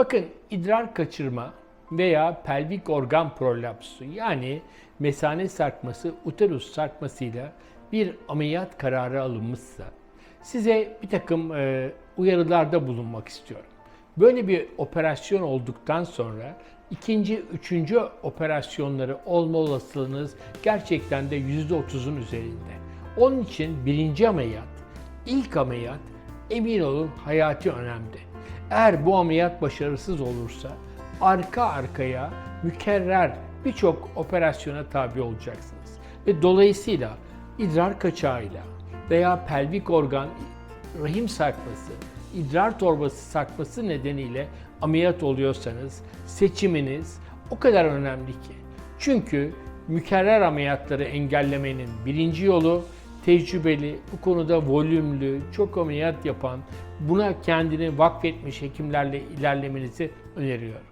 Bakın idrar kaçırma veya pelvik organ prolapsu yani mesane sarkması, uterus sarkmasıyla bir ameliyat kararı alınmışsa size bir takım e, uyarılarda bulunmak istiyorum. Böyle bir operasyon olduktan sonra ikinci, üçüncü operasyonları olma olasılığınız gerçekten de %30'un üzerinde. Onun için birinci ameliyat, ilk ameliyat emin olun hayati önemli. Eğer bu ameliyat başarısız olursa arka arkaya mükerrer birçok operasyona tabi olacaksınız. Ve dolayısıyla idrar kaçağıyla veya pelvik organ rahim sarkması, idrar torbası sarkması nedeniyle ameliyat oluyorsanız seçiminiz o kadar önemli ki. Çünkü mükerrer ameliyatları engellemenin birinci yolu tecrübeli, bu konuda volümlü, çok ameliyat yapan, buna kendini vakfetmiş hekimlerle ilerlemenizi öneriyorum.